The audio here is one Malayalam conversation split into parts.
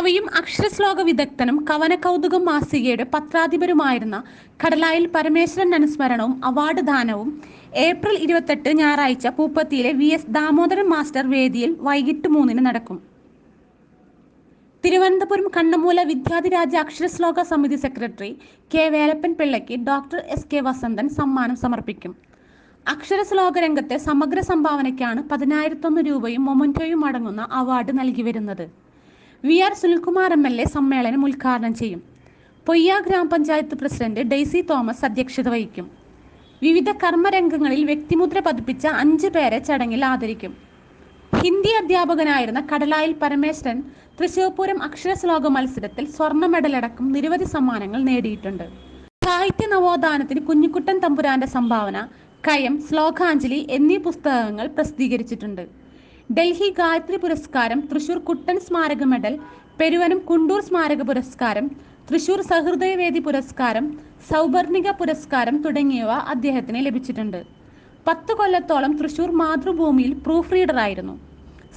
കവിയും അക്ഷരശ്ലോക വിദഗ്ധനും കവന കൗതുകം മാസികയുടെ പത്രാധിപരുമായിരുന്ന കടലായിൽ പരമേശ്വരൻ അനുസ്മരണവും അവാർഡ് ദാനവും ഏപ്രിൽ ഇരുപത്തെട്ട് ഞായറാഴ്ച പൂപ്പത്തിയിലെ വി എസ് ദാമോദരൻ മാസ്റ്റർ വേദിയിൽ വൈകിട്ട് മൂന്നിന് നടക്കും. തിരുവനന്തപുരം കണ്ണമൂല വിദ്യാധിരാജ അക്ഷരശ്ലോക സമിതി സെക്രട്ടറി കെ വേലപ്പൻ പിള്ളയ്ക്ക് ഡോക്ടർ എസ് കെ വസന്തൻ സമ്മാനം സമർപ്പിക്കും. അക്ഷരശ്ലോക രംഗത്തെ സമഗ്ര സംഭാവനയ്ക്കാണ് പതിനായിരത്തൊന്ന് രൂപയും മൊമന്റോയും അടങ്ങുന്ന അവാർഡ് നൽകി വരുന്നത്. V R Sunilkumar M L A സമ്മേളനം ഉദ്ഘാടനം ചെയ്യും. പൊയ്യ ഗ്രാമപഞ്ചായത്ത് പ്രസിഡന്റ് ഡെയ്സി തോമസ് അധ്യക്ഷത വഹിക്കും. വിവിധ കർമ്മരംഗങ്ങളിൽ വ്യക്തിമുദ്ര പതിപ്പിച്ച അഞ്ച് പേരെ ചടങ്ങിൽ ആദരിക്കും. ഹിന്ദി അധ്യാപകനായിരുന്ന കടലായിൽ പരമേശ്വരൻ തൃശൂർപൂരം അക്ഷര അക്ഷരശ്ലോക മത്സരത്തിൽ സ്വർണ മെഡലടക്കം നിരവധി സമ്മാനങ്ങൾ നേടിയിട്ടുണ്ട്. സാഹിത്യ നവോത്ഥാനത്തിന് കുഞ്ഞിക്കുട്ടൻ തമ്പുരാന്റെ സംഭാവന കയം ശ്ലോകാഞ്ജലി എന്നീ പുസ്തകങ്ങൾ പ്രസിദ്ധീകരിച്ചിട്ടുണ്ട്. ഡൽഹി ഗായത്രി പുരസ്കാരം തൃശൂർ കുട്ടൻ സ്മാരക മെഡൽ പെരുവനം കുണ്ടൂർ സ്മാരക പുരസ്കാരം തൃശൂർ സഹൃദയവേദി പുരസ്കാരം സൗവർണിക പുരസ്കാരം തുടങ്ങിയവ അദ്ദേഹത്തിന് ലഭിച്ചിട്ടുണ്ട്. പത്ത് കൊല്ലത്തോളം തൃശൂർ മാതൃഭൂമിയിൽ പ്രൂഫ് റീഡറായിരുന്നു.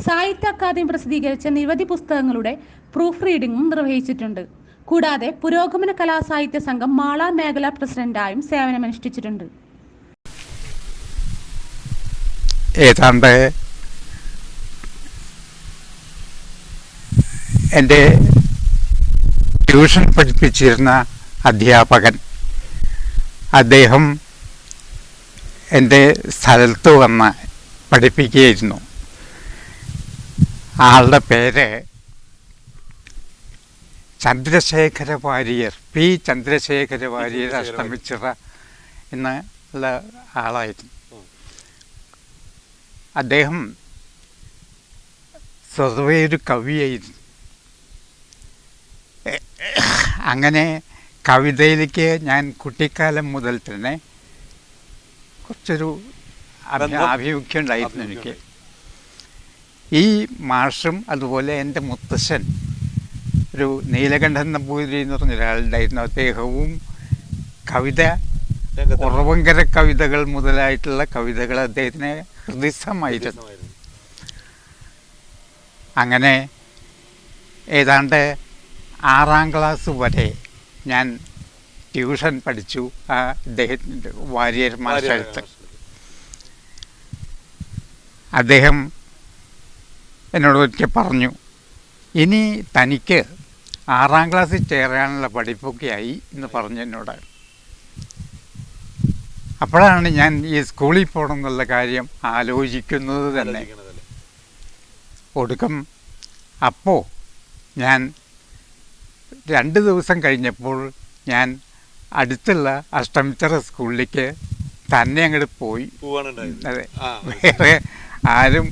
സാഹിത്യ അക്കാദമി പ്രസിദ്ധീകരിച്ച നിരവധി പുസ്തകങ്ങളുടെ പ്രൂഫ് റീഡിംഗും നിർവഹിച്ചിട്ടുണ്ട്. കൂടാതെ പുരോഗമന കലാസാഹിത്യ സംഘം മാള മേഖലാ പ്രസിഡന്റായും സേവനമനുഷ്ഠിച്ചിട്ടുണ്ട്. ഏതാണ്ട് എന്റെ ട്യൂഷൻ പഠിപ്പിച്ചിരുന്ന അധ്യാപകൻ. അദ്ദേഹം എന്റെ സ്ഥലത്ത് വന്ന് പഠിപ്പിക്കുകയായിരുന്നു. ആളുടെ പേര് ചന്ദ്രശേഖര വാര്യർ പി. ചന്ദ്രശേഖര വാര്യർ അഷ്ടമിച്ചിറ എന്നുള്ള ആളായിരുന്നു. അദ്ദേഹം സ്വതവേ ഒരു കവിയായിരുന്നു എ- അങ്ങനെ കവിതയിലേക്ക് ഞാൻ കുട്ടിക്കാലം മുതൽ തന്നെ കുറച്ചൊരു ആഭിമുഖ്യം ഉണ്ടായിരുന്നു എനിക്ക്. ഈ മാഷും അതുപോലെ എന്റെ മുത്തശ്ശൻ ഒരു നീലകണ്ഠൻ നമ്പൂതിരി എന്ന് പറഞ്ഞ ഒരാളുണ്ടായിരുന്നു. അദ്ദേഹവും കവിത ഉറവങ്കര കവിതകൾ മുതലായിട്ടുള്ള കവിതകൾ അദ്ദേഹത്തിന് ഹൃദയസ്ഥമായിരുന്നു അങ്ങനെ ഏതാണ്ട് ആറാം ക്ലാസ് വരെ ഞാൻ ട്യൂഷൻ പഠിച്ചു. ആ അദ്ദേഹത്തിന്റെ വാര്യർ മാസ്റ്റടുത്ത് അദ്ദേഹം എന്നോട് ഒരിക്കൽ പറഞ്ഞു ഇനി തനിക്ക് ആറാം ക്ലാസ്സിൽ ചേരാനുള്ള പഠിപ്പൊക്കെ ആയി എന്ന് പറഞ്ഞു എന്നോട്. അപ്പോഴാണ് ഞാൻ ഈ സ്കൂളിൽ പോകണം എന്നുള്ള കാര്യം ആലോചിക്കുന്നത് തന്നെ. ഒടുക്കം അപ്പോൾ ഞാൻ രണ്ട് ദിവസം കഴിഞ്ഞപ്പോൾ ഞാൻ അടുത്തുള്ള അഷ്ടമിച്ചറ സ്കൂളിലേക്ക് തന്നെ അങ്ങോട്ട് പോയി. അതെ. വേറെ ആരും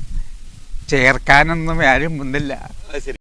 ചേർക്കാനൊന്നും ആരും മുന്നില്ല